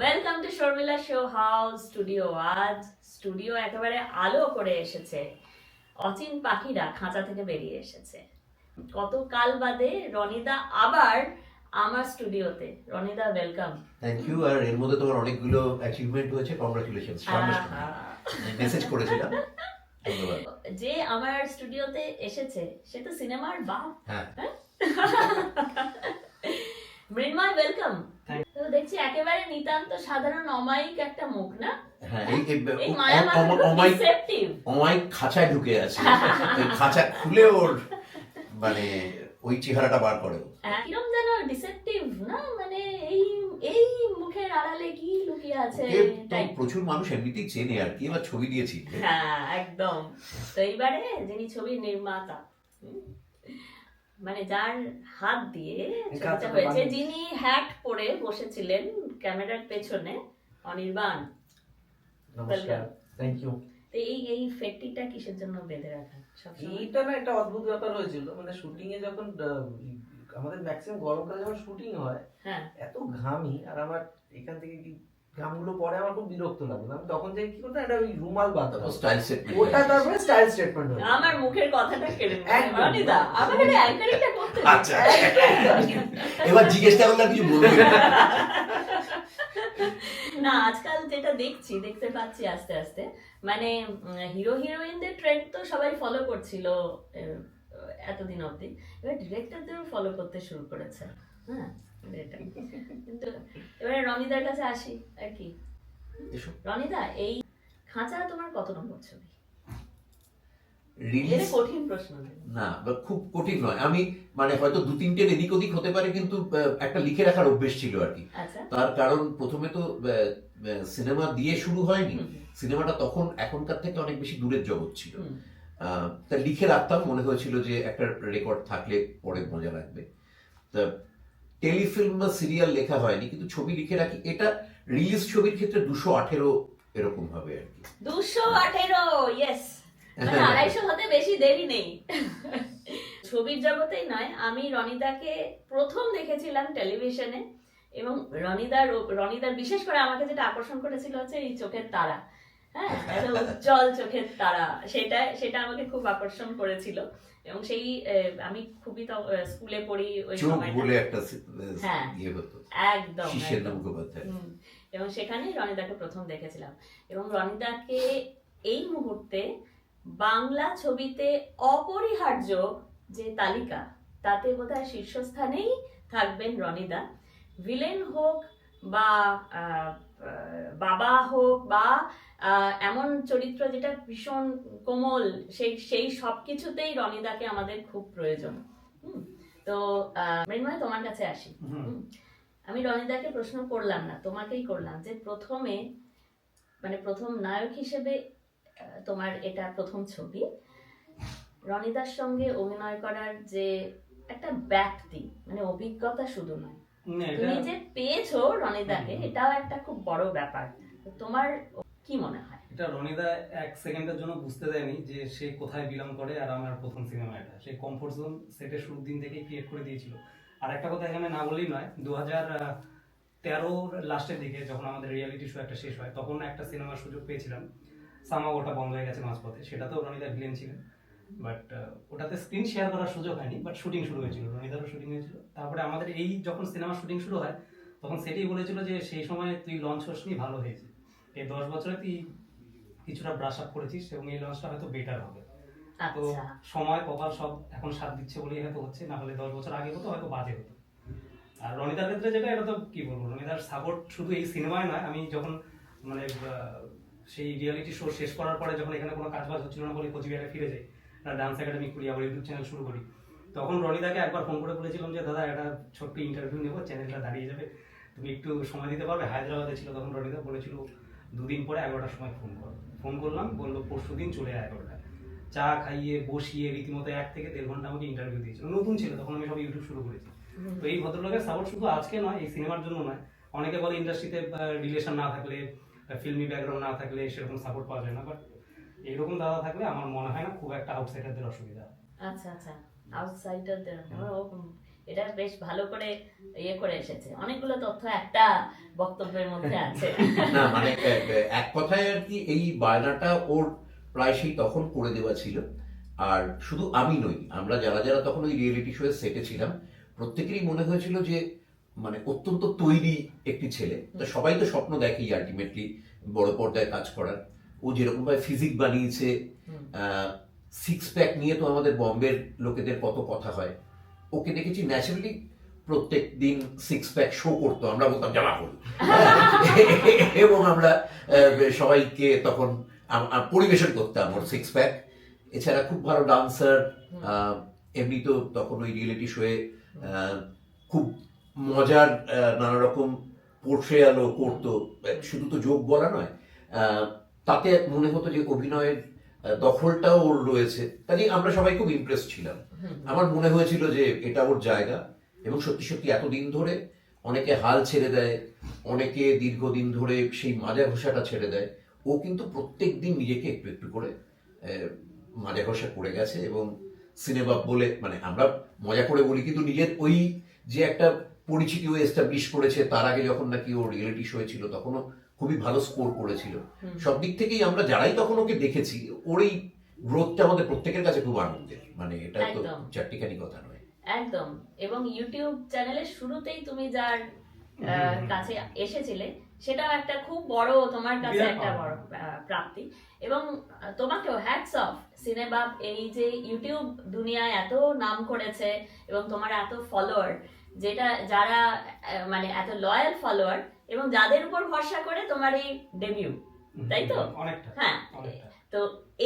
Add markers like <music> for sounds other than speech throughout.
Welcome to Sharmila show house studio আজ studio একেবারে আলো করে এসেছে। অচিন পাখিরা খাঁচা থেকে বেরিয়ে এসেছে। কত কাল বাদে রনিদা আবার আমার স্টুডিওতে রনিদা ওয়েলকাম থ্যাংক ইউ আর এর মধ্যে তোমার অনেকগুলো অ্যাচিভমেন্ট হয়েছে কংগ্রাচুলেশন মেসেজ করেছিলাম। যে আমার স্টুডিওতে এসেছে সে তো সিনেমার বাপ। হ্যাঁ? মৃন্ময় ওয়েলকাম তো দেখছি একেবারে নিতান্ত সাধারণ অমায়িক একটা মুখ না? এই এই এই অ- মায়া অ- অ- অমায়িক খাঁচায় ঢুকে আছে। খাঁচা খুলে ওর মানে ওই চেহারাটা বার করে কিরম যেন ডিসেপটিভ না? মানে এই এই মুখের আড়ালে কি লুকিয়ে আছে প্রচুর মানুষ এমনিতেই চেনে আর কি এবার ছবি দিয়েছি হ্যাঁ একদম। তো এইবারে যিনি ছবির নির্মাতা মানে যার হাত দিয়ে ছবিটা হয়েছে যিনি হ্যাট পরে বসেছিলেন ক্যামেরার পেছনে অনির্বাণ। নমস্কার থ্যাংক ইউ এই এই ফেটিটা কিসের জন্য বেঁধে রাখা? এইটা না একটা অদ্ভুত ব্যাপার হয়েছিল মানে শুটিং এ যখন আমাদের ম্যাক্সিমাম গরমকালে যখন শুটিং হয় হ্যাঁ। এত ঘামি আর আমার এখান থেকে কি ঘামগুলো পরে আমার খুব বিরক্ত লাগল আমি তখন থেকে কি করতাম একটা ওই রুমাল বাঁধতাম। স্টাইল সেট ওটা তারপরে স্টাইল স্টেটমেন্ট হলো আমার মুখের কথাটা কেড়ে একদম। রনিদা আমাকে এটা করতে আচ্ছা। এবার জিজ্ঞেসটা করলে আর কিছু বলবি না। আজকাল যেটা দেখছি দেখতে পাচ্ছি আস্তে আস্তে মানে হিরো হিরোইনদের ট্রেন্ড তো সবাই ফলো করছিল আহ, এতদিন অবধি। এবার ডিরেক্টরদেরও ফলো করতে শুরু করেছে। হ্যাঁ। এটা। কিন্তু এবারে রনিদার কাছে আসি আর কি? রনিদা এই খাঁচা তোমার কত নম্বর ছবি? কঠিন প্রশ্ন। না খুব কঠিন নয়। আমি মানে হয়তো দু তিনটের এদিক ওদিক হতে পারে কিন্তু একটা লিখে রাখার অভ্যেস ছিল আর কি। আচ্ছা। তার কারণ প্রথমে তো সিনেমা দিয়ে শুরু হয়নি। সিনেমাটা তখন এখনকার থেকে অনেক বেশি দূরের জগৎ ছিল। আহ, তা লিখে রাখতাম। মনে হয়েছিল যে একটা রেকর্ড থাকলে পরে মজা লাগবে। তা টেলিফিল্ম বা সিরিয়াল লেখা হয়নি কিন্তু ছবি লিখে রাখি। এটা রিলিজ ছবির ক্ষেত্রে দুশো আঠেরো এরকম হবে আর কি। দুশো আঠেরো ইয়েস মানে হ্যাঁ। আড়াইশো হতে বেশি দেরি নেই। ছবির জগতেই নয় আমি রনিদাকে প্রথম দেখেছিলাম টেলিভিশনে এবং রনিদার রনিদার বিশেষ করে আমাকে যেটা আকর্ষণ করেছিল হচ্ছে এই চোখের তারা। হ্যাঁ উজ্জ্বল চোখের তারা সেটা সেটা আমাকে খুব আকর্ষণ করেছিল। এবং সেই আমি খুবই স্কুলে পড়ি ওই বলে একটা হ্যাঁ। ইয়ে হতো। একদম এবং সেখানেই রনিদাকে প্রথম দেখেছিলাম। এবং রনিদাকে এই মুহূর্তে বাংলা ছবিতে অপরিহার্য যে তালিকা তাতে বোধহয় শীর্ষস্থানেই থাকবেন রনিদা ভিলেন হোক বা বাবা হোক বা এমন চরিত্র যেটা ভীষণ কোমল সেই সেই সব কিছুতেই রনিদাকে আমাদের খুব প্রয়োজন। হুম, তো মৃন্ময় তোমার কাছে আসি। আমি রনিদাকে প্রশ্ন করলাম না তোমাকেই করলাম যে প্রথমে মানে প্রথম নায়ক হিসেবে তোমার এটা প্রথম ছবি। রনিদার সঙ্গে অভিনয় করার যে একটা ব্যাপ্তি মানে অভিজ্ঞতা শুধু নয় তুমি যে পেয়েছ রনিদাকে এটাও একটা খুব বড় ব্যাপার। তোমার কি মনে হয়? এটা রনিদা এক সেকেন্ডের জন্য বুঝতে দেয়নি যে সে কোথায় বিলং করে আর আমার প্রথম সিনেমা এটা। সেই কমফোর্ট জোন সেটের শুরুর দিন থেকেই ক্রিয়েট করে দিয়েছিল। আর একটা কথা এখানে না বললেই নয় দু হাজার তেরোর লাস্টের দিকে যখন আমাদের রিয়ালিটি শো একটা শেষ হয় তখন একটা সিনেমার সুযোগ পেয়েছিলাম। সামা ওটা বন্ধ হয়ে গেছে মাঝপথে। সেটাতেও রনিদা ভিলেন ছিলেন। বাট ওটাতে স্ক্রিন শেয়ার করার সুযোগ হয়নি বাট শুটিং শুরু হয়েছিল। রনিদারও শুটিং হয়েছিল। তারপরে আমাদের এই যখন সিনেমা শুটিং শুরু হয় তখন সেটাই বলেছিল যে সেই সময় তুই লঞ্চ হসনি ভালো হয়েছে। এই দশ বছরে তুই কিছুটা ব্রাশ আপ করেছিস এবং এই লঞ্চটা হয়তো বেটার হবে। তো আচ্ছা। সময় কপাল সব এখন সাথ দিচ্ছে বলেই হয়তো হচ্ছে না হলে দশ বছর আগে হতো হয়তো বাজে হতো। আর রনিতার ক্ষেত্রে যেটা এটা তো কি বলব রনিতার সাপোর্ট শুধু এই সিনেমায় নয় আমি যখন মানে সেই রিয়ালিটি শো শেষ করার পরে যখন এখানে কোনো কাজ বাজ হচ্ছিল না বলে কোচবিহারে ফিরে যাই ডান্স একাডেমি করি আবার ইউটিউব চ্যানেল শুরু করি তখন রনিদাকে একবার ফোন করে বলেছিলাম যে দাদা একটা ছোট্ট ইন্টারভিউ নেব চ্যানেলটা দাঁড়িয়ে যাবে। তুমি একটু সময় দিতে পারবে? হায়দ্রাবাদে ছিল তখন রনিদা বলেছিল দুদিন পরে এগারোটার সময় ফোন করো। ফোন করলাম বলল পরশু দিন চলে আয় এগারোটায়। চা খাইয়ে বসিয়ে রীতিমতো এক থেকে দেড় ঘণ্টা আমাকে ইন্টারভিউ দিয়েছিল। নতুন ছিল তখন আমি সব ইউটিউব শুরু করেছি। তো এই ভদ্রলোকের সাপোর্ট শুধু আজকে নয় এই সিনেমার জন্য নয়। অনেকে বলে ইন্ডাস্ট্রিতে রিলেশন না থাকলে ফিল্মি ব্যাকগ্রাউন্ড না থাকলে সেরকম সাপোর্ট পাওয়া যায় না। বাট এইরকম দাদা থাকলে আমার মনে হয় না খুব একটা আউটসাইডারদের অসুবিধা। আচ্ছা আচ্ছা। আউটসাইডারদের এটা বেশ ভালো করে ইয়ে করে এসেছে। অনেকগুলো তথ্য একটা বক্তব্যের মধ্যে আছে। <laughs> না মানে এক কথায় আর কি এই বায়নাটা ওর প্রায় সেই তখন করে দেওয়া ছিল। আর শুধু আমি নই আমরা যারা যারা তখন ওই রিয়েলিটি শোয়ে সেটে ছিলাম প্রত্যেকেরই মনে হয়েছিল যে মানে অত্যন্ত তৈরি একটি ছেলে। তো সবাই তো স্বপ্ন দেখেই আলটিমেটলি বড় পর্দায় কাজ করার। ও যেরকম ভাবে ফিজিক বানিয়েছে। সিক্স প্যাক নিয়ে তো আমাদের বম্বের লোকেদের কত কথা হয়। ওকে দেখেছি ন্যাচারালি প্রত্যেক দিন সিক্স প্যাক শো করতো আমরা বলতাম জামা করি <laughs> এবং আমরা সবাইকে তখন পরিবেশন করতাম ওর সিক্স প্যাক এছাড়া খুব ভালো ডান্সার এমনি তো তখন ওই রিয়েলিটি শোয়ে খুব মজার নানা রকম পোর্ট্রেয়ালও করতো। শুধু তো যোগ বলা নয় আহ, তাতে মনে হতো যে অভিনয়ের দখলটাও ওর রয়েছে। কাজে আমরা সবাই খুব ইমপ্রেস ছিলাম। আমার মনে হয়েছিল যে এটা ওর জায়গা এবং সত্যি সত্যি এতদিন ধরে অনেকে হাল ছেড়ে দেয় অনেকে দীর্ঘদিন ধরে সেই মাজা ঘষাটা ছেড়ে দেয়। ও কিন্তু প্রত্যেক দিন নিজেকে একটু একটু করে মাজা ঘষা করে গেছে এবং সিনেমা বলে মানে আমরা মজা করে বলি কিন্তু নিজের ওই যে একটা পরিচিতি ও এস্টাবলিশ করেছে তার আগে যখন নাকি ও রিয়েলিটি শো ছিল তখনও খুবই ভালো স্কোর করেছিল। সব দিক থেকেই আমরা যারাই তখন ওকে দেখেছি ওর এই গ্রোথটা আমাদের প্রত্যেকের কাছে খুব আনন্দের। মানে এটা তো চারটিখানি কথা নয়। একদম। এবং ইউটিউব চ্যানেলের শুরুতেই তুমি যার কাছে এসেছিলে সেটাও একটা খুব বড় তোমার কাছে একটা বড় প্রাপ্তি। এবং তোমাকেও হ্যাটস অফ সিনেমা এই যে ইউটিউব দুনিয়ায় এত নাম করেছে এবং তোমার এত ফলোয়ার যেটা যারা মানে এত লয়াল ফলোয়ার এবং যাদের উপর ভরসা করে তোমার এই ডেবিউ তাই তো? অনেকটা হ্যাঁ। তো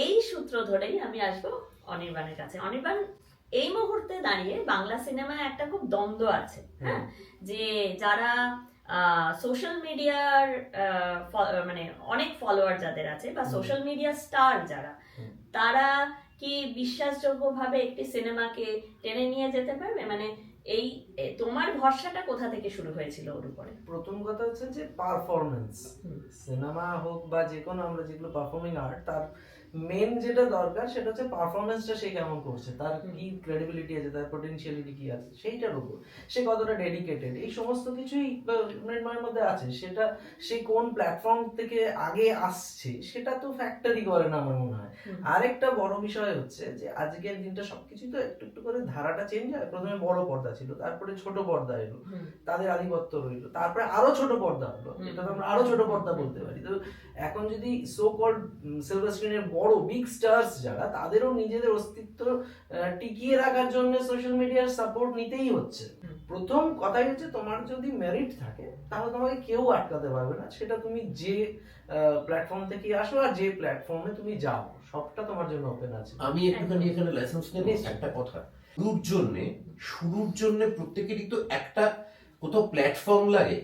এই সূত্র ধরেই আমি আসব অনির্বাণের কাছে। অনির্বাণ এই মুহূর্তে দাঁড়িয়ে বাংলা সিনেমায় একটা খুব দ্বন্দ্ব আছে হ্যাঁ? যে যারা সোশ্যাল মিডিয়ার মানে অনেক ফলোয়ার যাদের আছে বা সোশ্যাল মিডিয়া স্টার যারা তারা কি বিশ্বাসযোগ্যভাবে একটি সিনেমাকে টেনে নিয়ে যেতে পারবে? মানে এই তোমার ভরসাটা কোথা থেকে শুরু হয়েছিল ওর উপরে প্রথম কথা হচ্ছে যে পারফরমেন্স। সিনেমা হোক বা যে কোনো আমরা যেগুলো পারফর্মিং আর্ট তার মেন যেটা দরকার সেটা হচ্ছে পারফরমেন্সটা সে কেমন করছে তার কি ক্রেডিবিলিটি আছে তার পটেনশিয়ালিটি কি আছে সেইটার উপর। সে কতটা ডেডিকেটেড এই সমস্ত কিছুই মৃন্ময়ের মধ্যে আছে। সেটা সে কোন প্ল্যাটফর্ম থেকে আগে আসছে সেটা তো ফ্যাক্টরি করে না আমার মনে হয়। আরেকটা বড় বিষয় হচ্ছে যে আজকের দিনটা সবকিছু তো একটু একটু করে ধারাটা চেঞ্জ হয়। প্রথমে বড় পর্দা ছিল তারপরে ছোট পর্দা এলো তাদের আধিপত্য রইল তারপরে আরও ছোট পর্দা হলো। এটা তো আমরা আরও ছোট পর্দা বলতে পারি। তো এখন যদি সো কল্ড সিলভার স্ক্রিনের বড় বিগ স্টার্স যারা তাদেরও নিজেদের অস্তিত্ব টিকিয়ে রাখার জন্য সোশ্যাল মিডিয়ার সাপোর্ট নিতেই হচ্ছে। প্রথম কথাই হচ্ছে তোমার যদি মেরিট থাকে তাহলে তোমাকে কেউ আটকাতে পারবে না। সেটা তুমি যে প্ল্যাটফর্ম থেকে আসো আর যে প্ল্যাটফর্মে তুমি যাও সবটা তোমার জন্য ওপেন আছে। আমি একটুখানি এখানে লাইসেন্স নিশ্চয়ই। একটা কথা। শুরুর জন্য শুরুর জন্য প্রত্যেকেরই তো একটা কোথাও প্ল্যাটফর্ম লাগে।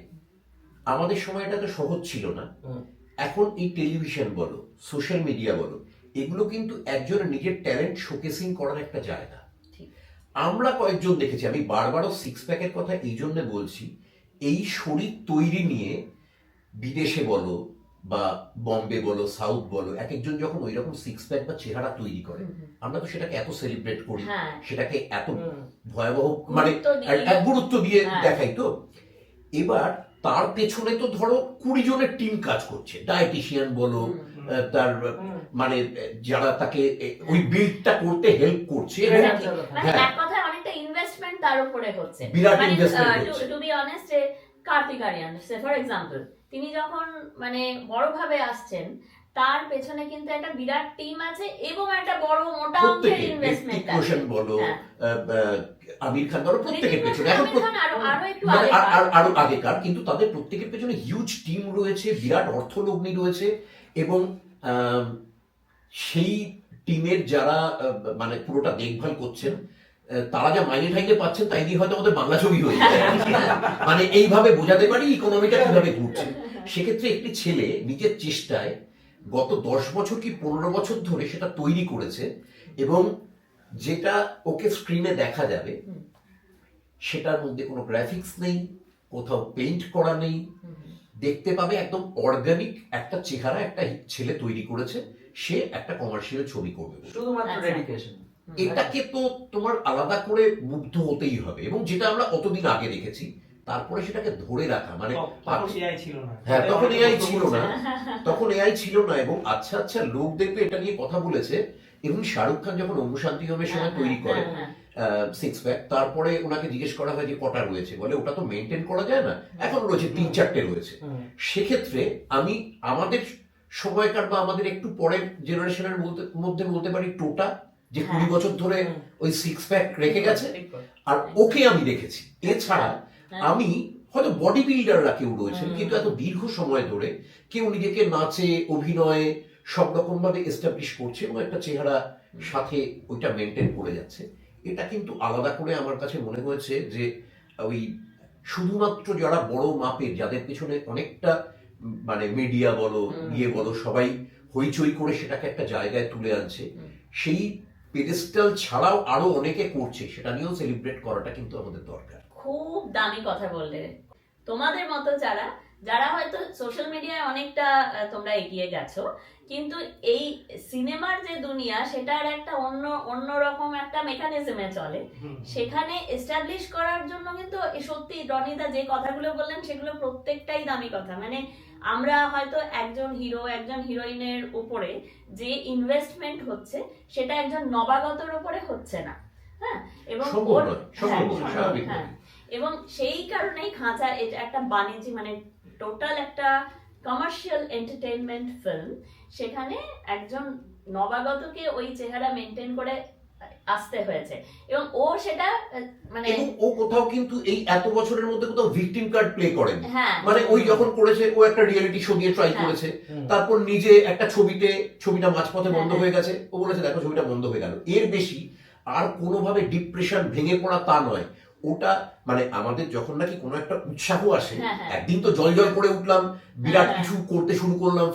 আমাদের সময় এটা তো সহজ ছিল না। এখন এই টেলিভিশন বলো সোশ্যাল মিডিয়া বলো এগুলো কিন্তু একজনের নিজের ট্যালেন্ট শোকেসিং করার একটা জায়গা। আমরা কয়েকজন দেখেছি আমি বারবারও সিক্স প্যাকের কথা এই জন্য বলছি এই শরীর তৈরি নিয়ে বিদেশে বলো বা বম্বে বলো সাউথ বলো এক একজন যখন ওই রকম সিক্স প্যাক বা চেহারা তৈরি করে। আমরা তো সেটাকে এত সেলিব্রেট করি হ্যাঁ। সেটাকে এত ভয়াবহ মানে দিয়ে- গুরুত্ব দিয়ে হ্যাঁ। দেখাই তো। এবার তার পেছনে তো ধরো কুড়ি জনের টিম কাজ করছে ডায়েটিশিয়ান বলো তার মানে যারা তাকে ওই বিল্ডটা করতে হেল্প করছে. মানে হ্যাঁ। এক কথায় অনেকটা ইনভেস্টমেন্ট তার উপরে হচ্ছে বিরাট ইনভেস্টমেন্ট হচ্ছে। To be honest Kartik Aaryan for example তিনি যখন মানে বড় ভাবে আসছেন তার পেছনে কিন্তু একটা বিরাট টিম আছে এবং একটা বড় মোটা অঙ্কের ইনভেস্টমেন্ট রোশন বলো হ্যাঁ। আমির খান বলো প্রত্যেকের পেছনে। এখন আরও আরও একটু মানে আর- আগেকার কিন্তু তাদের প্রত্যেকের পেছনে হিউজ টিম রয়েছে বিরাট অর্থলগ্নি রয়েছে এবং সেই টিমের যারা মানে পুরোটা দেখভাল করছেন তারা যা মাইনে ঠাইনে পাচ্ছেন তাই দিয়ে হয়তো আমাদের বাংলা ছবি হয়ে যায়। মানে এইভাবে বোঝাতে পারি ইকোনমিটা কীভাবে ঘুরছে। সেক্ষেত্রে একটি ছেলে নিজের চেষ্টায় গত দশ বছর কি পনেরো বছর ধরে সেটা তৈরি করেছে এবং যেটা ওকে স্ক্রিনে দেখা যাবে সেটার মধ্যে কোনো গ্রাফিক্স নেই কোথাও পেইন্ট করা নেই দেখতে পাবে একদম অর্গানিক একটা চেহারা একটা ছেলে তৈরি করেছে সে একটা কমার্শিয়াল ছবি করবে। শুধুমাত্র আচ্ছা। ডেডিকেশন এটাকে তো তোমার আলাদা করে মুগ্ধ হতেই হবে এবং যেটা আমরা অতদিন আগে দেখেছি তারপরে সেটাকে ধরে রাখা মানে তখন এআই ছিল না। হ্যাঁ, তখন প্রশ্ন ছিল না। তখন এআই ছিল না এবং আচ্ছা আচ্ছা লোক দেখবে এটা নিয়ে কথা বলেছে। এবং শাহরুখ খান যখন অনুশান্তি হোমের সময় তৈরি করে হ্যাঁ, হ্যাঁ। সিক্স প্যাক তারপরে ওনাকে জিজ্ঞেস করা হয় যে কটা রয়েছে? বলে ওটা তো মেনটেন করা যায় না। এখন রয়েছে তিন চারটে রয়েছে। সেক্ষেত্রে আমি আমাদের সময়কার বা আমাদের একটু পরের জেনারেশনের মধ্যে বলতে পারি টোটা যে কুড়ি হ্যাঁ। বছর ধরে ওই সিক্স প্যাক রেখে গেছে। আর ওকে আমি দেখেছি। এছাড়া হ্যাঁ। আমি হয়তো বডি বিল্ডাররা কেউ রয়েছেন কিন্তু এত দীর্ঘ সময় ধরে কেউ নিজেকে নাচে অভিনয়ে সব রকম ভাবে এস্টাবলিশ করছে এবং একটা চেহারা সাথে ওইটা মেনটেন করে যাচ্ছে। এটা কিন্তু আলাদা করে আমার কাছে মনে হয়েছে যে ওই শুধুমাত্র যারা বড় মাপের যাদের পেছনে অনেকটা মানে মিডিয়া বলো। ইয়ে বলো সবাই হইচই করে সেটাকে একটা জায়গায় তুলে আনছে সেই পেডেস্টাল ছাড়াও আরও অনেকে করছে সেটা নিয়েও সেলিব্রেট করাটা কিন্তু আমাদের দরকার। খুব দামি কথা বললে। তোমাদের মতো যারা যারা হয়তো সোশ্যাল মিডিয়ায় অনেকটা তোমরা এগিয়ে গেছো কিন্তু এই সিনেমার যে দুনিয়া সেটার একটা অন্য অন্য রকম একটা মেকানিজমে চলে। সেখানে এস্টাবলিশ করার জন্য কিন্তু সত্যি রনিদা যে কথাগুলো বললেন সেগুলো প্রত্যেকটাই দামি কথা। মানে আমরা হয়তো একজন হিরো একজন হিরোইনের উপরে যে ইনভেস্টমেন্ট হচ্ছে সেটা একজন নবাগতর উপরে হচ্ছে না। হ্যাঁ? এবং হ্যাঁ, হ্যাঁ। এবং সেই কারণেই খাঁচা এটা একটা বাণিজ্যিক মানে টোটাল একটা কমার্শিয়াল এন্টারটেইনমেন্ট ফিল্ম সেখানে একজন নবাগতকে ওই চেহারা মেনটেন করে আসতে হয়েছে। এবং ও সেটা মানে ও কোথাও কিন্তু এই এত বছরের মধ্যে কোথাও ভিকটিম কার্ড প্লে করেনি। হ্যাঁ। মানে ওই যখন করেছে ও একটা রিয়েলিটি শো দিয়ে ট্রাই হ্যাঁ। করেছে তারপর নিজে একটা ছবিতে ছবিটা মাঝপথে বন্ধ হ্যাঁ, হয়ে গেছে। ও বলেছে দেখো ছবিটা বন্ধ হয়ে গেল। এর বেশি আর কোনোভাবে ডিপ্রেশন ভেঙে পড়া তা নয়। ওটা মানে আমাদের যখন নাকি কোনো একটা উৎসাহ আসে হ্যাঁ, হ্যাঁ। একদিন তো জল জল করে উঠলাম বিরাট হ্যাঁ, কিছু করতে শুরু করলাম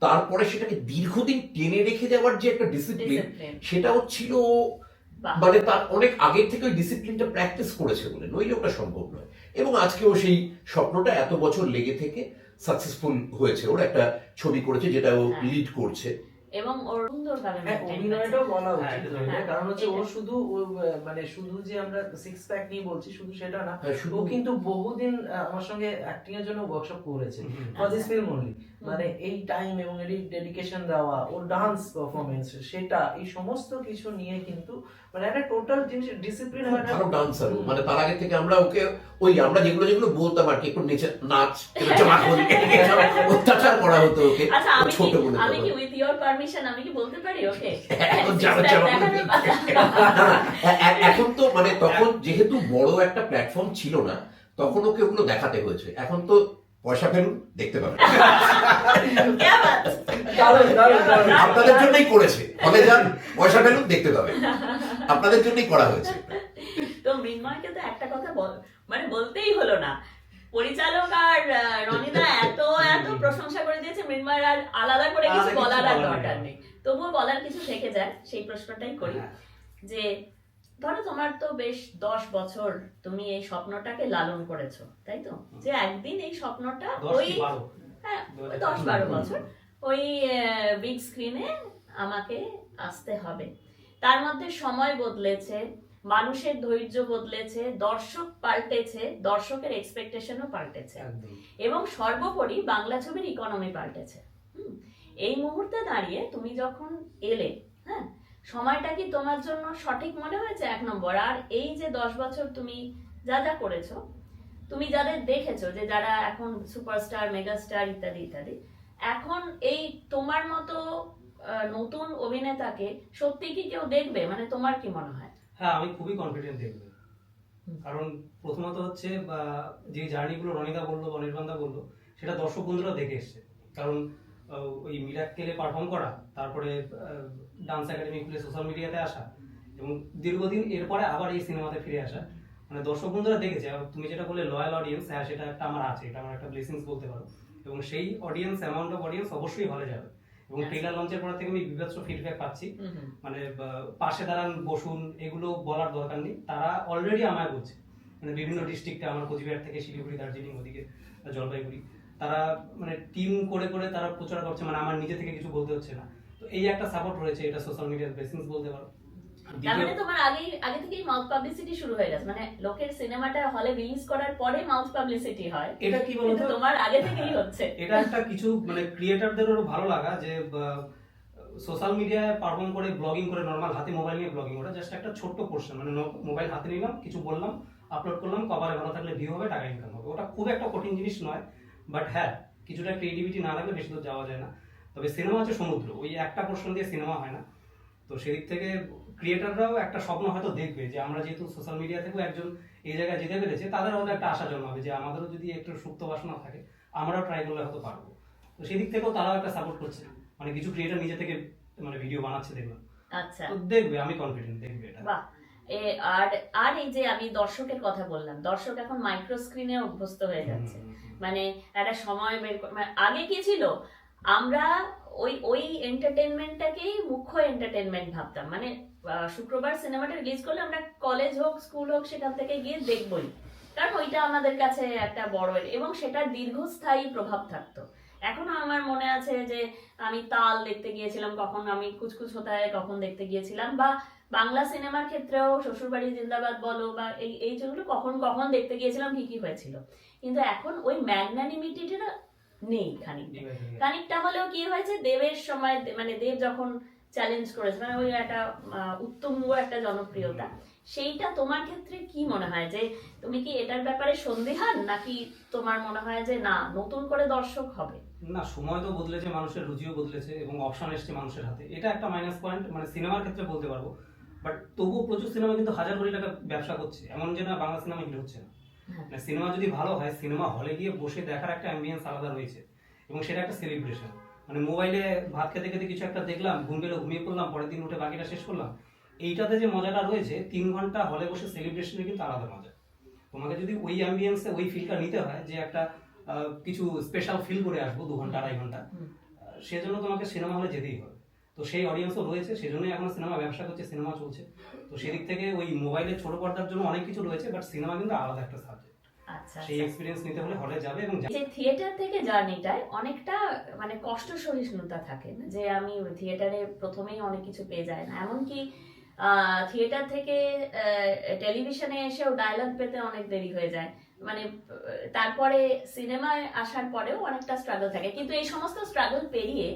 তারপরে সেটাকে দীর্ঘদিন টেনে রেখে যাওয়ার যে একটা ডিসিপ্লিন সেটাও ছিল মানে তার অনেক আগের থেকে ওই ডিসিপ্লিনটা প্র্যাকটিস করেছে বলে নইলে ওটা সম্ভব নয়। এবং আজকেও সেই স্বপ্নটা এত বছর লেগে থেকে সাকসেসফুল হয়েছে। ওর একটা ছবি করেছে যেটা ও। লিড করছে। এবং ওর সুন্দর কারণে অভিনয়টাও বলা হ্যাঁ, উচিত হ্যাঁ, কারণ হচ্ছে ও শুধু মানে শুধু যে আমরা সিক্স প্যাক নিয়ে বলছি শুধু সেটা না হ্যাঁ, ও কিন্তু বহুদিন আমার সঙ্গে অ্যাক্টিং এর জন্য ওয়ার্কশপ করেছে। For this. ফিল্ম অনলি মানে এই টাইম এবং এর ডেডিকেশন দেওয়া ওর ডান্স পারফরমেন্স সেটা এই সমস্ত কিছু নিয়ে কিন্তু মানে একটা টোটাল জিনিস ডিসিপ্লিন খুব ভালো ডান্সার মানে তার আগে থেকে আমরা ওকে ওই আমরা যেগুলো যেগুলো বলতাম আর কি একটু নিচে নাচ <laughs> জামা খোল, অত্যাচার করা হতো ওকে। আচ্ছা আমি ছোট বলে আমি কি উইথ ইওর পারমিশন আমি কি বলতে পারি ওকে? এখন তো মানে তখন যেহেতু বড় একটা প্ল্যাটফর্ম ছিল না তখন ওকে ওগুলো দেখাতে হয়েছে। এখন তো পয়সা ফেলুন দেখতে পাবেন। আপনাদের জন্যই করেছে। হলে যান পয়সা ফেলুন দেখতে পাবেন। আপনাদের জন্যই করা হয়েছে তো মৃন্ময়কে তো একটা কথা বল মানে বলতেই হলো না। পরিচালক আর রনিদা এত এত প্রশংসা করে দিয়েছে মৃন্ময়ের আর আলাদা করে কিছু বলার আর দরকার নেই। তবুও বলার কিছু থেকে যায় সেই প্রশ্নটাই করি। হ্যাঁ। যে ধরো তোমার তো বেশ দশ বছর তুমি এই স্বপ্নটাকে লালন করেছ তাই তো? যে একদিন এই স্বপ্নটা ওই হ্যাঁ দশ বারো বছর। ওই বিগ স্ক্রিনে আমাকে আসতে হবে। তার মধ্যে সময় বদলেছে মানুষের ধৈর্য বদলেছে দর্শক পাল্টেছে দর্শকের এক্সপেকটেশনও পাল্টেছে। এবং সর্বোপরি বাংলা ছবির ইকোনমি পাল্টেছে। এই মুহূর্তে দাঁড়িয়ে তুমি যখন এলে হ্যাঁ সময়টা কি তোমার জন্য সঠিক মনে হয়েছে? এক নম্বর। আর এই যে দশ বছর তুমি যা যা করেছ তুমি যাদের দেখেছ যে যারা এখন সুপারস্টার মেগাস্টার ইত্যাদি ইত্যাদি এখন এই তোমার মতো নতুন অভিনেতাকে সত্যি কি কেউ দেখবে? মানে তোমার কি মনে হয়? হ্যাঁ আমি খুবই কনফিডেন্ট দেখব। কারণ প্রথমত হচ্ছে যে জার্নিগুলো রনিদা বলল বা অনির্বাণদা বলল সেটা দর্শক বন্ধুরা দেখে এসছে। কারণ ওই মিরাক্কেলে পারফর্ম করা তারপরে ডান্স একাডেমি খুলে সোশ্যাল মিডিয়াতে আসা এবং দীর্ঘদিন এরপরে আবার এই সিনেমাতে ফিরে আসা মানে দর্শক বন্ধুরা দেখেছে। আর তুমি যেটা বললে লয়াল অডিয়েন্স হ্যাঁ সেটা একটা আমার আছে এটা আমার একটা ব্লেসিংস বলতে পারো। এবং সেই অডিয়েন্স অ্যামাউন্ট অফ অডিয়েন্স অবশ্যই হলে যাবে। এবং। ট্রেলার লঞ্চের পর থেকে আমি বিভৎস ফিডব্যাক পাচ্ছি। মানে পাশে দাঁড়ান বসুন এগুলো বলার দরকার নেই। তারা অলরেডি আমায় বলছে। মানে বিভিন্ন ডিস্ট্রিক্টে আমার কোচবিহার থেকে শিলিগুড়ি দার্জিলিং ওদিকে জলপাইগুড়ি। তারা মানে টিম করে করে তারা প্রচার করছে। মানে আমার নিজে থেকে কিছু বলতে হচ্ছে না। তো এই একটা সাপোর্ট রয়েছে এটা সোশ্যাল মিডিয়ার বেসিংস বলতে পারো। তার মানে তোমার আগেই আগে থেকেই মাউথ পাবলিসিটি শুরু হয়ে গেছে। মানে লোকের সিনেমাটা হলে রিলিজ করার পরে মাউথ পাবলিসিটি হয়। এটা কি বলতো? তোমার আগে থেকেই হচ্ছে। <laughs> এটা একটা কিছু মানে ক্রিয়েটারদেরও ভালো লাগা যে সোশ্যাল মিডিয়ায় পারফর্ম করে ব্লগিং করে নর্মাল হাতে মোবাইল নিয়ে ব্লগিং করা জাস্ট একটা ছোট্ট পোর্শন মানে মোবাইল হাতে নিলাম কিছু বললাম আপলোড করলাম কভারে ভালো থাকলে ভিউ হবে টাকা ইনকাম হবে। ওটা খুব একটা কঠিন জিনিস নয় বাট হ্যাঁ কিছুটা ক্রিয়েটিভিটি না থাকলে বেশি দূর যাওয়া যায় না। তবে সিনেমা হচ্ছে সমুদ্র ওই একটা পোর্শন দিয়ে সিনেমা হয় না। তো সেদিক থেকে ক্রিয়েটাররাও একটা স্বপ্ন হয়তো দেখবে যে আমরা যেহেতু সোশ্যাল মিডিয়া থেকেও একজন এই জায়গায় যেতে পেরেছে তাদের হয়তো একটা আশা জন্মাবে যে আমাদেরও যদি একটু সুপ্ত বাসনা থাকে আমরাও ট্রাই করলে হয়তো পারব। তো সেদিক থেকেও তারাও একটা সাপোর্ট করছে। মানে কিছু ক্রিয়েটার নিজে থেকে মানে ভিডিও বানাচ্ছে দেখলাম। আচ্ছা। তো দেখবে আমি কনফিডেন্ট দেখবে এটা। বাহ। এ, আর আর এই যে আমি দর্শকের কথা বললাম দর্শক এখন মাইক্রো স্ক্রিনে অভ্যস্ত হয়ে যাচ্ছে। মানে একটা সময় বের করে মানে আগে কি ছিল? আমরা ওই ওই এন্টারটেনমেন্টটাকেই মুখ্য এন্টারটেনমেন্ট ভাবতাম। মানে শুক্রবার সিনেমাটা রিলিজ করলে আমরা কলেজ হোক স্কুল হোক, সেখান থেকে গিয়ে দেখবই। কারণ ওইটা আমাদের কাছে একটা বড় এবং সেটার দীর্ঘস্থায়ী প্রভাব থাকতো। এখনও আমার মনে আছে যে, আমি তাল দেখতে গিয়েছিলাম, কখন আমি কুচকুচ হতায় কখন দেখতে গিয়েছিলাম, বা বাংলা সিনেমার ক্ষেত্রেও শ্বশুরবাড়ি জিন্দাবাদ বলো, বা এই এই যেগুলো কখন কখন দেখতে গিয়েছিলাম, ঠিকই হয়েছিল। কিন্তু এখন ওই ম্যাগনানিমিটিটা নেই খানিকটা। খানিকটা হলেও কি হয়েছে দেবের সময় মানে দেব যখন চ্যালেঞ্জ করেছে মানে ওই একটা উত্তম একটা জনপ্রিয়তা। সেইটা তোমার ক্ষেত্রে কি মনে হয়? যে তুমি কি এটার ব্যাপারে সন্দেহান নাকি তোমার মনে হয় যে না নতুন করে দর্শক হবে? না সময় তো বদলেছে মানুষের রুচিও বদলেছে এবং অপশন এসছে মানুষের হাতে। এটা একটা মাইনাস পয়েন্ট মানে সিনেমার ক্ষেত্রে বলতে পারব। বাট তবুও প্রচুর সিনেমা কিন্তু হাজার কোটি টাকা ব্যবসা করছে। এমন যে না বাংলা সিনেমা হিট হচ্ছে না। সিনেমা যদি ভালো হয় সিনেমা হলে গিয়ে বসে দেখার একটা অ্যাম্বিয়েন্স আলাদা রয়েছে। এবং সেটা একটা সেলিব্রেশন মানে মোবাইলে ভাত খেতে খেতে কিছু একটা দেখলাম ঘুম পেলে ঘুমিয়ে পড়লাম পরের দিন উঠে বাকিটা শেষ করলাম। এইটাতে যে মজাটা রয়েছে তিন ঘণ্টা হলে বসে সেলিব্রেশনে কিন্তু আলাদা মজা। তোমাকে যদি ওই অ্যাম্বিয়েন্সে ওই ফিলটা নিতে হয় যে একটা কিছু স্পেশাল ফিল করে আসব দু ঘণ্টা আড়াই ঘণ্টা সেজন্য তোমাকে সিনেমা হলে যেতেই হবে। তো সেই অডিয়েন্সও রয়েছে সেজন্যই এখন সিনেমা ব্যবসা করছে সিনেমা চলছে। তো সেদিক থেকে ওই মোবাইলের ছোট পর্দার জন্য অনেক কিছু রয়েছে বাট সিনেমা কিন্তু আলাদা একটা সাবজেক্ট আচ্ছা সেই এক্সপিরিয়েন্স নিতে হলে হলে যাবে এবং যে থিয়েটার থেকে জার্নিটায় অনেকটা মানে কষ্ট সহিষ্ণুতা থাকে যে আমি থিয়েটারে প্রথমেই অনেক কিছু পেয়ে যায় না। এমনকি থিয়েটার থেকে টেলিভিশনে এসেও ডায়লগ পেতে অনেক দেরি হয়ে যায়। মানে তারপরে সিনেমায় আসার পরেও অনেকটা স্ট্রাগল থাকে। কিন্তু এই সমস্ত স্ট্রাগল পেরিয়ে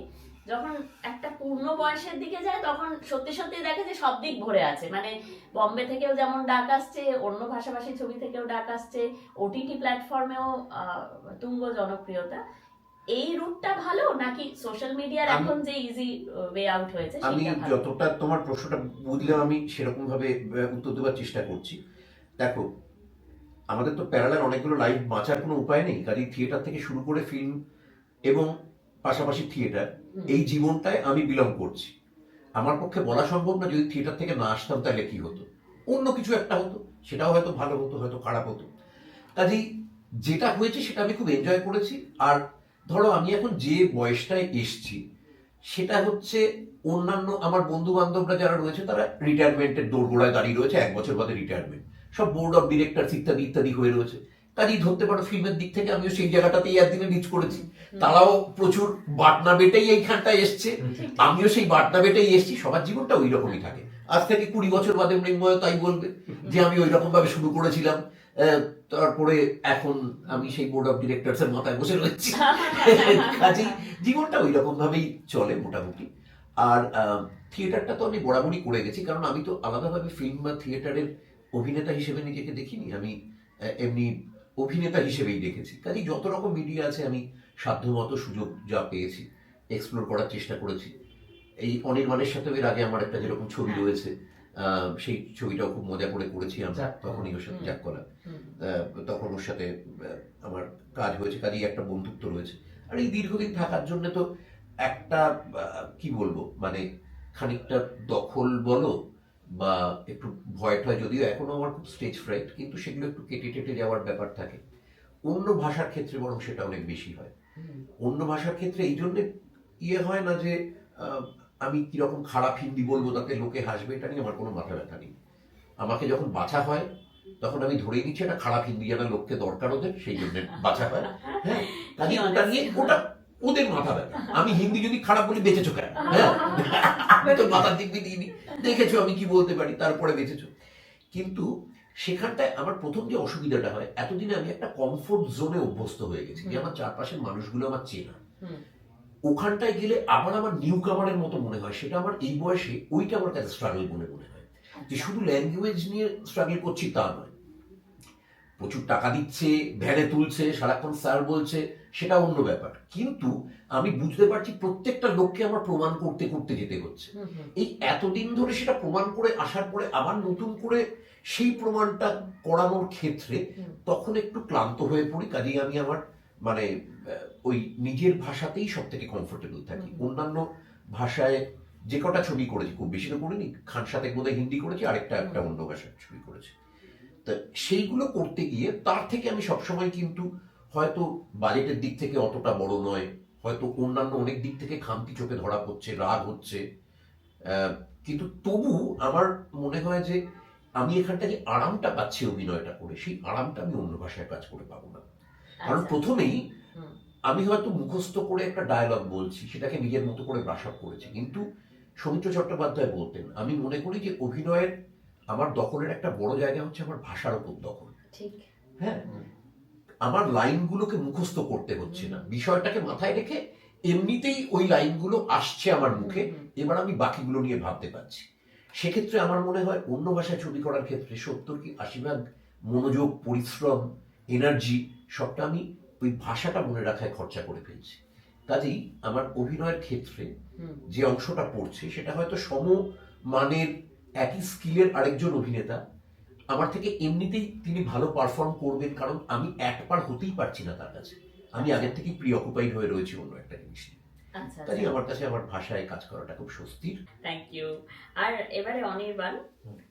যখন একটা পূর্ণ বয়সের দিকে যায় তখন সত্যি সত্যি দেখে যে সব দিক ভরে আছে। মানে বম্বে থেকেও যেমন ডাক আসছে অন্য ভাষাভাষী ছবি থেকেও ডাক আসছে ওটিটি প্ল্যাটফর্মেও তুঙ্গ জনপ্রিয়তা। এই রুটটা ভালো নাকি সোশ্যাল মিডিয়ার এখন যে ইজি ওয়ে আউট হয়েছে আমি যতটা তোমার প্রশ্নটা বুঝলাম আমি সেরকম ভাবে উত্তর দেওয়ার চেষ্টা করছি। দেখো আমাদের তো প্যারালাল অনেকগুলো লাইভ বাঁচার কোনো উপায় নেই। কাজে থিয়েটার থেকে শুরু করে ফিল্ম এবং পাশাপাশি থিয়েটার। এই জীবনটায় আমি বিলং করছি। আমার পক্ষে বলা সম্ভব না যদি থিয়েটার থেকে না আসতাম তাহলে কি হতো? অন্য কিছু একটা হতো, সেটাও হয়তো ভালো হতো, হয়তো খারাপ হতো। কাজেই যেটা হয়েছে সেটা আমি খুব এনজয় করেছি। আর ধরো আমি এখন যে বয়সটায় এসছি, সেটা হচ্ছে অন্যান্য আমার বন্ধু বান্ধবরা যারা রয়েছে, তারা রিটায়ারমেন্টের দোরগোড়ায় দাঁড়িয়ে রয়েছে, এক বছর বাদে রিটায়ারমেন্ট সব বোর্ড অফ ডিরেক্টর ইত্যাদি ইত্যাদি হয়ে রয়েছে। কাজেই ধরতে পারো ফিল্মের দিক থেকে আমিও সেই জায়গাটাতেই একদিনে রিচ করেছি। তারাও প্রচুর বাটনা বেটেই এইখানটায় এসছে। আমিও সেই বাটনা বেটেই এসছি সবার জীবনটা ওই রকমই থাকে। আজ থেকে কুড়ি বছর বাদে মৃন্ময় তাই বলবে যে আমি ওই রকম ভাবে শুরু করেছিলাম। তারপরে এখন আমি সেই বোর্ড অফ ডিরেক্টরস এর মাথায় বসে রয়েছি। <laughs> কাজেই জীবনটা ওই রকম ভাবেই চলে মোটামুটি। আর থিয়েটারটা তো আমি বরাবরই করে গেছি কারণ আমি তো আলাদাভাবে ফিল্ম বা থিয়েটারের অভিনেতা হিসেবে নিজেকে দেখিনি। আমি এমনি অভিনেতা হিসেবেই দেখেছি। কাজেই যত রকম মিডিয়া আছে আমি সাধ্যমতো সুযোগ যা পেয়েছি এক্সপ্লোর করার চেষ্টা করেছি। এই অনির্বাণের সাথে এর আগে আমার একটা যেরকম ছবি হ্যাঁ। রয়েছে সেই ছবিটাও খুব মজা করে করেছি আমরা। তখনই ওর সাথে। যাক করা। আহ, তখন ওর সাথে আমার কাজ হয়েছে কাজেই একটা বন্ধুত্ব রয়েছে। আর এই দীর্ঘদিন থাকার জন্য তো একটা কি বলব মানে খানিকটা দখল বলো বা একটু ভয় টয় যদিও এখনও আমার খুব স্টেজ ফ্রাইট কিন্তু সেগুলো একটু কেটে কেটে যাওয়ার ব্যাপার থাকে। অন্য ভাষার ক্ষেত্রে বরং সেটা অনেক বেশি হয়। অন্য ভাষার ক্ষেত্রে এই জন্যে ইয়ে হয় না যে আমি কীরকম খারাপ হিন্দি বলব তাতে লোকে হাসবে এটা নিয়ে আমার কোনো মাথা ব্যথা নেই। আমাকে যখন বাছা হয় তখন আমি ধরেই নিচ্ছি একটা খারাপ হিন্দি জানা লোককে দরকার ওদের সেই জন্য বাছা হয়। হ্যাঁ <laughs> কাজে ওটা নিয়ে। ওটা ওদের মাথা ব্যথা। আমি হিন্দি যদি খারাপ বলি বেঁচেছো কেন? হ্যাঁ? আমি তো মাথা দিব্যি দিইনি। দেখেছ আমি কি বলতে পারি তারপরে বেঁচেছো। কিন্তু সেখানটায় আমার প্রথম যে অসুবিধাটা হয় এতদিনে আমি একটা কমফোর্ট জোনে অভ্যস্ত হয়ে গেছি যে আমার চারপাশের মানুষগুলো আমার চেনা। ওখানটায় গেলে আবার আমার নিউ কামারের মতো মনে হয়। সেটা আমার এই বয়সে ওইটা আমার কাছে স্ট্রাগল মনে মনে হয়। যে শুধু ল্যাঙ্গুয়েজ নিয়ে স্ট্রাগল করছি তা নয়। প্রচুর টাকা দিচ্ছে ভ্যানে তুলছে সারাক্ষণ স্যার বলছে সেটা অন্য ব্যাপার। কিন্তু আমি বুঝতে পারছি প্রত্যেকটা লোককে আমার প্রমাণ করতে করতে যেতে হচ্ছে। এই এতদিন ধরে সেটা প্রমাণ করে আসার পরে আবার নতুন করে সেই প্রমাণটা করানোর ক্ষেত্রে তখন একটু ক্লান্ত হয়ে পড়ি কাজেই আমি আমার মানে ওই নিজের ভাষাতেই সব থেকে। কমফোর্টেবল থাকি অন্যান্য ভাষায় যে কটা ছবি করেছি খুব বেশি তো করিনি খান সাথে বোধহয় হিন্দি করেছি আরেকটা একটা অন্য ভাষার ছবি করেছি। তা সেইগুলো করতে গিয়ে তার থেকে আমি সবসময় কিন্তু হয়তো বাজেটের দিক থেকে অতটা বড় নয়। হয়তো অন্যান্য অনেক দিক থেকে খামতি চোখে ধরা পড়ছে রাগ হচ্ছে। কিন্তু তবু আমার মনে হয় যে আমি এখানটা যে আরামটা পাচ্ছি অভিনয়টা করে সেই আরামটা আমি অন্য ভাষায় কাজ করে পাবো না। কারণ আচ্ছা। প্রথমেই আমি হয়তো মুখস্থ করে একটা ডায়লগ বলছি সেটাকে নিজের মতো করে ব্রাশ আপ করেছি। কিন্তু সৌমিত্র চট্টোপাধ্যায় বলতেন আমি মনে করি যে অভিনয়ের আমার দখলের একটা বড় জায়গা হচ্ছে আমার ভাষার উপর দখল। ঠিক। হ্যাঁ? আমার লাইনগুলোকে মুখস্থ করতে হচ্ছে না। বিষয়টাকে মাথায় রেখে এমনিতেই ওই লাইনগুলো আসছে আমার মুখে এবার আমি বাকিগুলো নিয়ে ভাবতে পারছি। সেক্ষেত্রে আমার মনে হয় অন্য ভাষায় ছবি করার ক্ষেত্রে সত্তর কি আশি ভাগ মনোযোগ পরিশ্রম এনার্জি সবটা আমি ওই ভাষাটা মনে রাখায় খরচা করে ফেলছি। কাজেই আমার অভিনয়ের ক্ষেত্রে যে অংশটা পড়ছে সেটা হয়তো সম মানের একই স্কিলের আরেকজন অভিনেতা। আমার থেকে এমনিতেই তিনি ভালো পারফর্ম করবেন কারণ আমি এক পার হতেই পারছি না তার কাছে। আমি আগের থেকেই প্রি অকুপাইড হয়ে রয়েছি অন্য একটা জিনিস নিয়ে। আচ্ছা আমার কাছে আমার ভাষায় কাজ করাটা খুব স্বস্তির। থ্যাংক ইউ আর এবারে অনির্বাণ।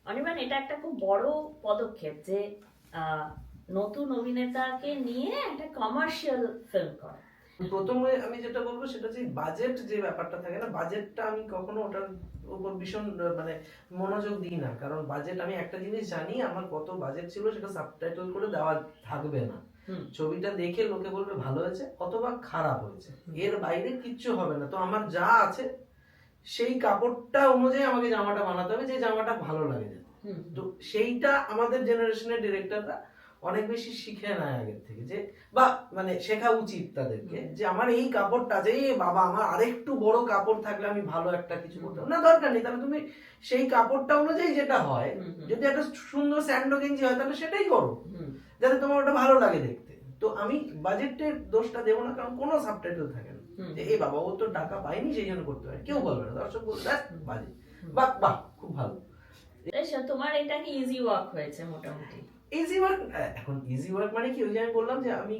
অনির্বাণ এটা একটা খুব বড় পদক্ষেপ যে আহ, নতুন অভিনেতাকে নিয়ে একটা কমার্শিয়াল ফিল্ম করা। প্রথমে আমি যেটা বলব সেটা হচ্ছে বাজেট যে ব্যাপারটা থাকে না বাজেটটা আমি কখনো ওটার উপর ভীষণ মানে মনোযোগ দিই না। কারণ বাজেট আমি একটা জিনিস জানি আমার কত বাজেট ছিল সেটা সাবটাইটেল করে দেওয়া থাকবে না। ছবিটা দেখে লোকে বলবে ভালো হয়েছে অথবা খারাপ হয়েছে। এর বাইরে কিচ্ছু হবে না। তো আমার যা আছে সেই কাপড়টা অনুযায়ী আমাকে জামাটা বানাতে হবে যে জামাটা ভালো লাগে। তো সেইটা আমাদের জেনারেশনের ডিরেক্টররা অনেক বেশি শিখে নেয় আগের থেকে যে বা মানে শেখা উচিত তাদেরকে যে আমার এই কাপড়টা যে বাবা আমার আরেকটু বড় কাপড় থাকলে আমি ভালো একটা কিছু করতে না দরকার নেই তাহলে তুমি সেই কাপড়টা অনুযায়ী যেটা হয় যদি একটা সুন্দর স্যান্ডো গেঞ্জি হয় তাহলে সেটাই করো। যাতে তোমার ওটা ভালো লাগে দেখতে। তো আমি বাজেটের দোষটা দেবো না কারণ কোনো সাবটাইটেল থাকে না। যে এই বাবা ও তো টাকা পায়নি সেই জন্য করতে পারে কেউ বলবে না দর্শক বলবে "ধ্যাৎ, বাজে। বাহ বাহ খুব ভালো। তোমার এটা কি ইজি ওয়ার্ক হয়েছে মোটামুটি? ইজি ওয়ার্ক এখন ইজি ওয়ার্ক মানে কি ওই যে আমি বললাম যে আমি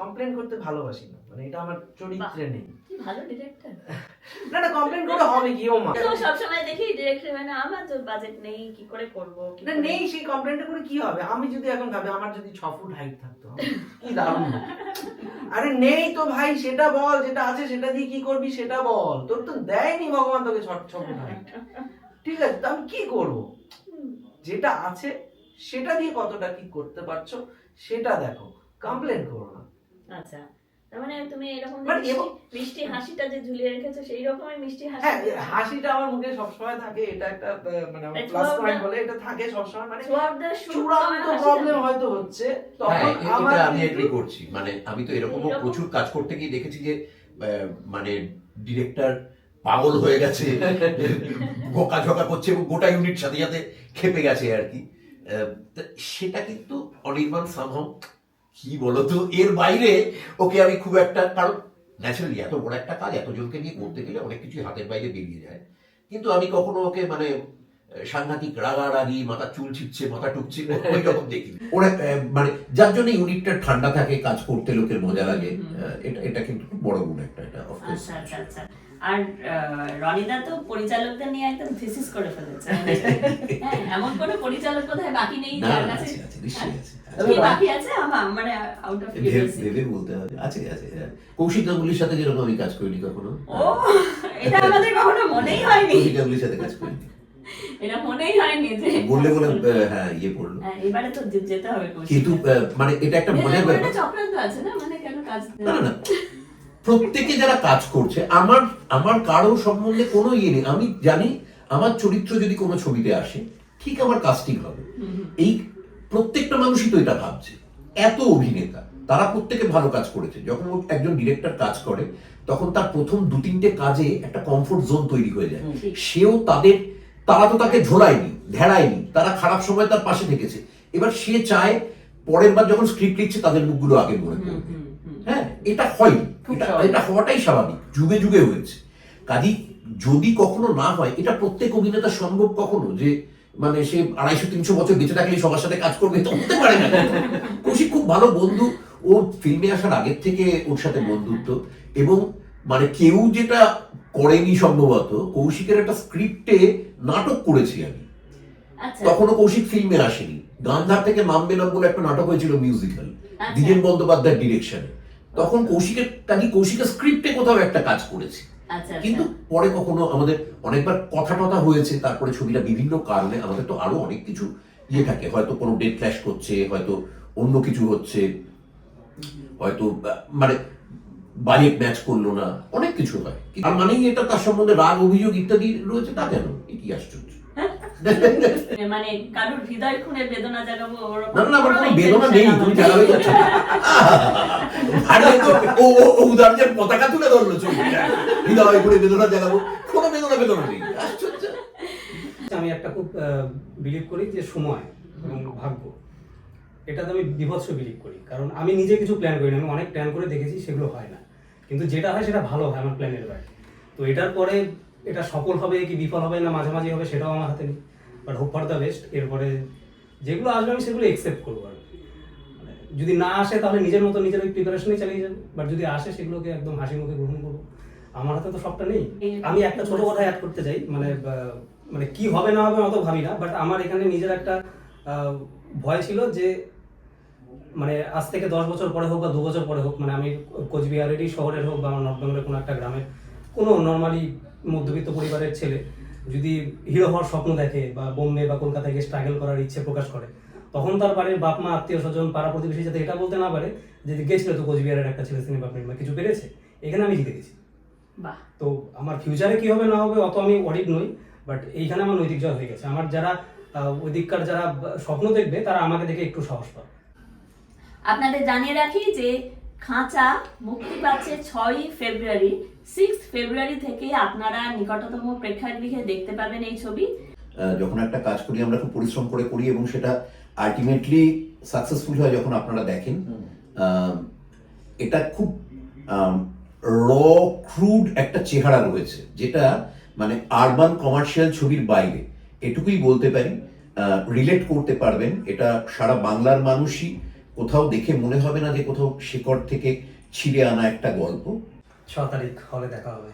কমপ্লেন করতে ভালোবাসি না। মানে এটা আমার চরিত্রে নেই। কি ভালো ডিরেক্টর <laughs> না না কমপ্লেন করে হবে কি ও মা তো সবসময় দেখি ডিরেক্টর মানে আমার তো বাজেট নেই কি করে করব না নেই সেই কমপ্লেনটা করে কি হবে? আমি যদি এখন ভাবি আমার যদি ছ ফুট হাইট থাকতো কি দারুণ আরে নেই তো ভাই সেটা বল যেটা আছে সেটা দিয়ে কি করবি সেটা বল। তোর তো দেয়নি ভগবান তোকে ছ ছ ফুট হাইট ঠিক আছে তো আমি কি করব? যেটা আছে সেটা দিয়ে কতটা কি করতে পারছ সেটা দেখো। কমপ্লেন করো না। আচ্ছা তার মানে তুমি এরকম মানে মিষ্টি- হাসিটা যে ঝুলিয়ে রেখেছো সেই রকমই মিষ্টি হাসি। হ্যাঁ হাসিটা আমার মুখে সবসময় থাকে এটা একটা মানে প্লাস পয়েন্ট বলে এটা থাকে সবসময়। মানে চূড়ান্ত প্রবলেম হয়তো হচ্ছে হ্যাঁ তখন আমার আমি এগ্রি করছি। মানে আমি তো এরকমও এরকম- প্রচুর কাজ করতে গিয়ে দেখেছি যে আহ, মানে ডিরেক্টর পাগল হয়ে গেছে <laughs> বোকা ঝোকা করছে এবং গোটা ইউনিট সাথে সাথে খেপে গেছে আর কি। সেটা কিন্তু অনির্বাণ সামহাও কি বলতো এর বাইরে ওকে আমি খুব একটা কারণ ন্যাচারালি এত বড় একটা কাজ এতজনকে নিয়ে করতে গেলে অনেক কিছুই হাতের বাইরে বেরিয়ে যায়। কিন্তু আমি কখনো ওকে মানে সাংঘাতিক রাগারাগি মাথা চুল ছিটছে মাথা টুকছে ওই রকম দেখি ওরা আহ, মানে যার জন্য ইউনিটটা ঠান্ডা থাকে কাজ করতে লোকের মজা লাগে এটা এটা কিন্তু খুব বড় গুণ একটা এটা আর রনিদা তো পরিচালকদের নিয়ে একদম থিসিস করে ফেলেছে। হ্যাঁ, এমন কোনো পরিচালক কোথায় বাকি নেই না, কাছে বাকি আছে আমার মানে আউট অফ ভেবে ভেবে বলতে হবে। আছে আছে। কৌশিক গাঙ্গুলির সাথে যেরকম আমি কাজ করিনি কখনো ও এটা আমাদের কখনো মনেই হয়নি। কৌশিক গাঙ্গুলির সাথে কাজ করিনি। এটা মনেই হয়নি যে বললে বলে হ্যাঁ ইয়ে পড়ল। এবারে তো যেতে হবে কিন্তু মানে এটা একটা মজার ব্যাপার। চক্রান্ত আছে না মানে কেন কাজ না না না। প্রত্যেকে যারা কাজ করছে আমার আমার কারও সম্বন্ধে কোনো ইয়ে নেই। আমি জানি আমার চরিত্র যদি কোনো ছবিতে আসে ঠিক আমার কাস্টিং হবে। এই প্রত্যেকটা মানুষই তো এটা ভাবছে। এত অভিনেতা তারা প্রত্যেকে ভালো কাজ করেছে। যখন একজন ডিরেক্টর কাজ করে তখন তার প্রথম দু তিনটে কাজে একটা কমফোর্ট জোন তৈরি হয়ে যায়। সেও তাদের তারা তো তাকে ঝোলায়নি ধেড়ায়নি তারা খারাপ সময় তার পাশে থেকেছে। এবার সে চায় পরের বার যখন স্ক্রিপ্ট লিখছে তাদের মুখগুলো আগে মনে পড়বে। হ্যাঁ এটা হয় এটা হওয়াটাই স্বাভাবিক। যুগে যুগে হয়েছে। কাজী যদি কখনো না হয় এটা প্রত্যেক অভিনেতা সম্ভব কখনো যে মানে সে আড়াইশো তিনশো বছর বেঁচে থাকলে সবার সাথে কাজ করবে তো হতে পারে না। কৌশিক খুব ভালো বন্ধু। ও ফিল্মে আসার আগের থেকে ওর সাথে বন্ধুত্ব। এবং মানে কেউ যেটা করেনি সম্ভবত কৌশিকের একটা স্ক্রিপ্টে নাটক করেছি আমি। আচ্ছা। তখনও কৌশিক ফিল্মে আসেনি। গান্ধার থেকে না বলে একটা নাটক হয়েছিল মিউজিক্যাল আচ্ছা। দ্বিজেন বন্দ্যোপাধ্যায়ের ডিরেকশনে তখন কৌশিকের কাজী কৌশিকের স্ক্রিপ্টে কোথাও একটা কাজ করেছি। আচ্ছা কিন্তু আচ্ছা পরে কখনো আমাদের অনেকবার কথা টথা হয়েছে তারপরে ছবিটা বিভিন্ন কারণে আমাদের তো আরও অনেক কিছু ইয়ে থাকে। হয়তো কোনো ডেট ক্ল্যাশ করছে হয়তো অন্য কিছু হচ্ছে হয়তো মানে বাজেট ম্যাচ করল না অনেক কিছু হয়। আর মানেই এটা তার সম্বন্ধে রাগ অভিযোগ ইত্যাদি রয়েছে তা কেন? এ কি আশ্চর্য মানে কারোর হৃদয় খুনে বেদনা জাগাবো না না কোনো কোনো বেদনা নেই তুমি আমার জানাবে নেই। যাচ্ছ আরে তো ও ও ও উদাহরণের পতাকা তুলে ধরলো ছবিটা। হৃদয় করে বেদনা জাগাবো। কোনো বেদনা বেদনা নেই। আশ্চর্য। আমি একটা খুব বিলিভ করি যে সময় এবং ভাগ্য এটাতে আমি বিভৎস বিলিভ করি। কারণ আমি নিজে কিছু প্ল্যান করি না আমি অনেক প্ল্যান করে দেখেছি সেগুলো হয় না। কিন্তু যেটা হয় সেটা ভালো হয় আমার প্ল্যানের বাইরে তো এটার পরে এটা সফল হবে কি বিফল হবে না মাঝামাঝি হবে সেটাও আমার হাতে নেই। But hope for the best এরপরে যেগুলো আসবে আমি সেগুলো একসেপ্ট করব আর মানে যদি না আসে তাহলে নিজের মতো নিজের ওই প্রিপারেশনেই চালিয়ে যাব। বাট যদি আসে সেগুলোকে একদম হাসি মুখে গ্রহণ করব। আমার হাতে তো সবটা নেই। আমি একটা ছোট কথা অ্যাড করতে চাই। মানে মানে কি হবে না হবে অত ভাবি না। বাট আমার এখানে নিজের একটা ভয় ছিল যে মানে আজ থেকে দশ বছর পরে হোক বা দু বছর পরে হোক মানে আমি কোচবিহারেরই শহরের হোক বা আমার নর্থ বেঙ্গলের কোনো একটা গ্রামের কোনো নর্মালি মধ্যবিত্ত পরিবারের ছেলে যদি হিরো হওয়ার স্বপ্ন দেখে বা বোম্বে বা কলকাতায় গিয়ে স্ট্রাগল করার ইচ্ছে প্রকাশ করে তখন তার বাড়ির বাপ মা আত্মীয় স্বজন পাড়া প্রতিবেশী যাতে এটা বলতে না পারে যে গেছিল তো কোচবিহারের একটা ছেলে সিনেমা প্রেমী বা কিছু পেরেছে। এখানে আমি জিতে গেছি। তো আমার ফিউচারে কি হবে না হবে অত আমি অডিট নই বাট এইখানে আমার নৈতিক জয় হয়ে গেছে। আমার যারা আহ, ওদিককার যারা স্বপ্ন দেখবে তারা আমাকে দেখে একটু সাহস পাবে। আপনাদের জানিয়ে রাখি যে খাঁচা মুক্তি পাচ্ছে ছয়ই ফেব্রুয়ারি। সিক্স ফেব্রুয়ারি থেকে আপনারা নিকটতম প্রেক্ষাগৃহে দেখতে পাবেন এই ছবি। যখন একটা কাজ করি আমরা খুব পরিশ্রম করে করি এবং সেটা আলটিমেটলি সাকসেসফুল হয় যখন আপনারা দেখেন। এটা খুব র ক্রুড একটা চেহারা রয়েছে যেটা মানে আরবান কমার্শিয়াল ছবির বাইরে। এটুকুই বলতে পারি রিলেট করতে পারবেন। এটা সারা বাংলার মানুষই কোথাও দেখে মনে হবে না যে কোথাও শিকড় থেকে ছিঁড়ে আনা একটা গল্প। ছ তারিখ হলে দেখা হবে।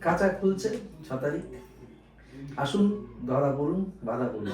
কাঁচা খুলছে ছ তারিখ। আসুন ধরা পড়ুন বাধা পড়ুন।